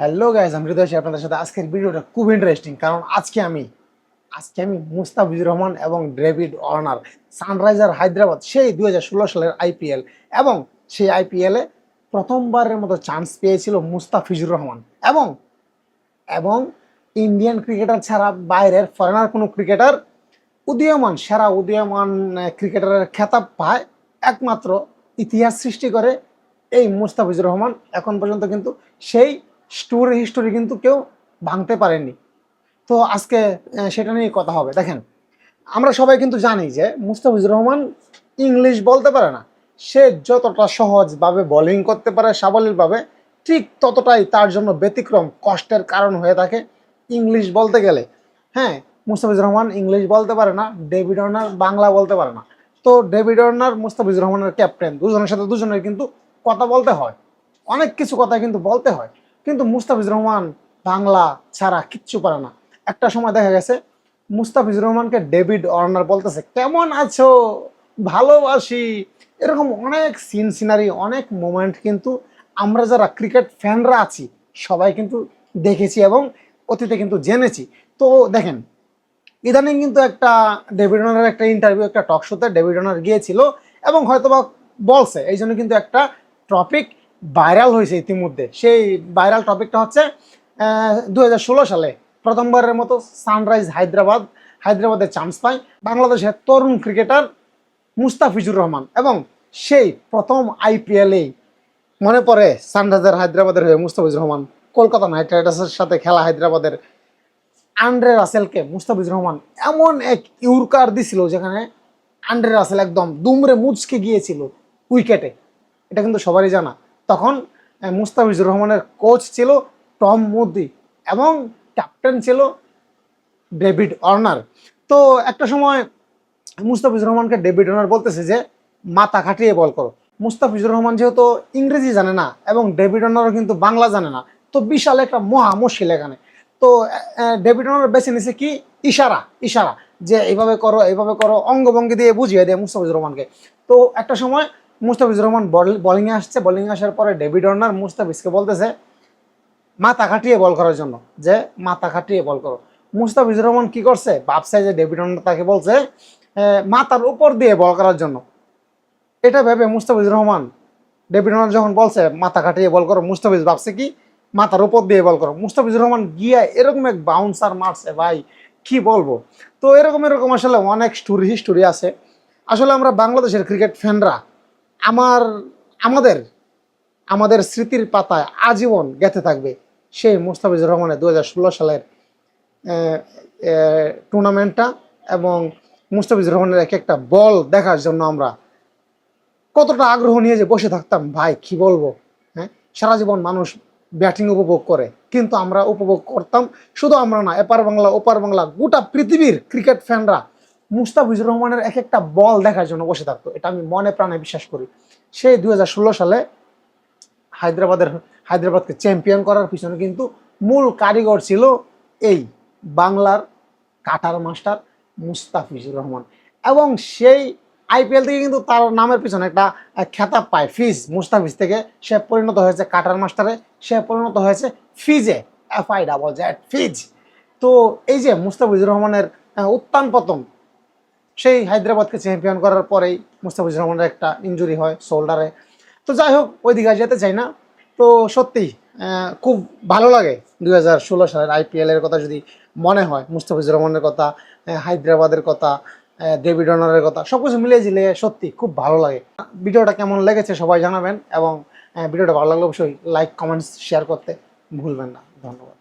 Hello guys আমি হৃদয় আপনাদের সাথে। আজকের ভিডিওটা খুব ইন্টারেস্টিং কারণ আজকে আমি আজকে আমি মুস্তাফিজুর রহমান এবং ডেভিড অর্নার সানরাইজার হায়দ্রাবাদ, সেই দু হাজার ষোলো সালের আইপিএল এবং সেই আইপিএলে প্রথমবারের মতো চান্স পেয়েছিল মুস্তাফিজুর রহমান। এবং এবং ইন্ডিয়ান ক্রিকেটার ছাড়া বাইরের ফরেনার কোনো ক্রিকেটার উদীয়মান, সেরা উদীয়মান ক্রিকেটারের খেতাব পায় একমাত্র ইতিহাস সৃষ্টি করে এই মুস্তাফিজুর রহমান। এখন পর্যন্ত কিন্তু সেই স্টোরি হিস্টোরি কিন্তু কেউ ভাঙতে পারেনি তো আজকে সেটা নিয়ে কথা হবে। দেখেন, আমরা সবাই কিন্তু জানি যে মুস্তাফিজুর রহমান ইংলিশ বলতে পারে না। সে যতটা সহজভাবে বোলিং করতে পারে, সাবলীলভাবে, ঠিক ততটাই তার জন্য ব্যতিক্রম, কষ্টের কারণ হয়ে থাকে ইংলিশ বলতে গেলে। হ্যাঁ মুস্তাফিজুর রহমান ইংলিশ বলতে পারে না, ডেভিড অর্নার বাংলা বলতে পারে না। তো ডেভিড অর্নার মুস্তাফিজুর রহমানের ক্যাপ্টেন দুজনের সাথে দুজনের কিন্তু কথা বলতে হয়। অনেক কিছু কথা কিন্তু বলতে হয়। কিন্তু মুস্তাফিজুর রহমান বাংলা ছাড়া কিচ্ছু পারে না। একটা সময় দেখা গেছে মুস্তাফিজুর রহমানকে ডেভিড অর্নার বলতেছে, কেমন আছো? ভালোবাসি। এরকম অনেক সিন সিনারি অনেক মোমেন্ট কিন্তু আমরা যারা ক্রিকেট ফ্যানরা আছি, সবাই কিন্তু দেখেছি এবং অতীতে কিন্তু জেনেছি। তো দেখেন, ইদানিং কিন্তু একটা ডেভিড অনারের একটা ইন্টারভিউ একটা টক শোতে ডেভিড অনার গিয়েছিল এবং হয়তোবা বলছে। এই জন্য কিন্তু একটা টপিক ভাইরাল হয়েছে ইতিমধ্যে। সেই ভাইরাল টপিকটা হচ্ছে দু হাজার ষোলো সালে প্রথমবারের মতো সানরাইজ হায়দ্রাবাদ, হায়দ্রাবাদে চান্স পায় বাংলাদেশের তরুণ ক্রিকেটার মুস্তাফিজুর রহমান এবং সেই প্রথম আইপিএলেই মনে পড়ে সানরাইজার হায়দ্রাবাদের হয়ে মুস্তাফিজুর রহমান। কলকাতা নাইট রাইডার্সের সাথে খেলা হায়দ্রাবাদের আন্ড্রে রাসেলকে মুস্তাফিজুর রহমান এমন এক ইউরকার দিছিল যেখানে আন্ড্রে রাসেল একদম দুমরে মুচকে গিয়েছিল উইকেটে। এটা কিন্তু সবারই জানা। তখন মুস্তাফিজুর রহমানের কোচ ছিল টম মুদি এবং ক্যাপ্টেন ছিল ডেভিড অর্নার তো একটা সময় মুস্তাফিজুর রহমানকে ডেভিড অর্নার বলতেছে যে, মাথা খাটিয়ে বল করো। মুস্তাফিজুর রহমান যেহেতু ইংরেজি জানে না এবং ডেভিড অর্নারও কিন্তু বাংলা জানে না, তো বিশাল একটা মহা মুশকিল এখানে। তো ডেভিড অর্নার বেছে নিছে কি? ইশারা ইশারা যে, এইভাবে করো এইভাবে করো অঙ্গভঙ্গি দিয়ে বুঝিয়ে দেয় মুস্তাফিজুর রহমানকে। তো একটা সময় মুস্তাফিজুর রহমান বোলিংয়ে আসছে। বোলিংয়ে আসার পরে ডেভিড অর্নার মুস্তাফিজকে বলতেছে, মাথা খাটিয়ে বল করার জন্য। যে, মাথা খাটিয়ে বল করো। মুস্তাফিজুর রহমান কি করছে? ভাবছে যে ডেভিড অর্নার তাকে বলছে মাথার উপর দিয়ে বল করার জন্য। এটা ভেবে মুস্তাফিজুর রহমান ডেভিড অর্নার যখন বলছে, মাথা খাটিয়ে বল করো, মুস্তাফিজ ভাবছে কি? মাথার উপর দিয়ে বল করো। মুস্তাফিজুর রহমান গিয়া এরকম এক বাউন্সার মারছে, ভাই, কি বলব? তো এরকম এরকম আসলে অনেক স্টোরি হিস্টোরি আছে। আসলে আমরা বাংলাদেশের ক্রিকেট ফ্যানরা আমার, আমাদের আমাদের স্মৃতির পাতায় আজীবন গেঁথে থাকবে সেই মুস্তাফিজুর রহমানের দু হাজার ষোলো সালের টুর্নামেন্টটা এবং মুস্তাফিজুর রহমানের এক একটা বল দেখার জন্য আমরা কতটা আগ্রহ নিয়ে যে বসে থাকতাম, ভাই কি বলব হ্যাঁ? সারা জীবন মানুষ ব্যাটিং উপভোগ করে, কিন্তু আমরা উপভোগ করতাম শুধু আমরা না, এপার বাংলা, ওপার বাংলা গোটা পৃথিবীর ক্রিকেট ফ্যানরা মুস্তাফিজুর রহমানের এক একটা বল দেখার জন্য বসে থাকতো। এটা আমি মনে প্রাণে বিশ্বাস করি। সেই দুই সালে হায়দ্রাবাদের হায়দ্রাবাদকে চ্যাম্পিয়ন করার পিছনে কিন্তু মূল কারিগর ছিল এই বাংলার কাটার মাস্টার মুস্তাফিজুর রহমান। এবং সেই আইপিএল থেকে কিন্তু তার নামের পিছনে একটা খেতাব পায় ফিজ। মুস্তাফিজ থেকে সে পরিণত হয়েছে কাটার মাস্টারে সে পরিণত হয়েছে ফিজে F I double Z Fizz. তো এই যে মুস্তাফিজুর রহমানের আহ, উত্থান পতন সেই হায়দ্রাবাদকে চ্যাম্পিয়ন করার পরেই মুস্তাফিজুর রহমানের একটা ইনজুরি হয় শোল্ডারে তো যাই হোক, ওই দিকে যেতে চাই না। তো সত্যি খুব ভালো লাগে দুই হাজার ষোলো সালের আইপিএলের কথা যদি মনে হয়, মুস্তাফিজুর রহমানের কথা হায়দ্রাবাদের কথা ডেভিড অনারের কথা সব কিছু মিলিয়ে ঝিলিয়ে সত্যি খুব ভালো লাগে। ভিডিওটা কেমন লেগেছে সবাই জানাবেন এবং ভিডিওটা ভালো লাগলে অবশ্যই লাইক কমেন্টস শেয়ার করতে ভুলবেন না। ধন্যবাদ।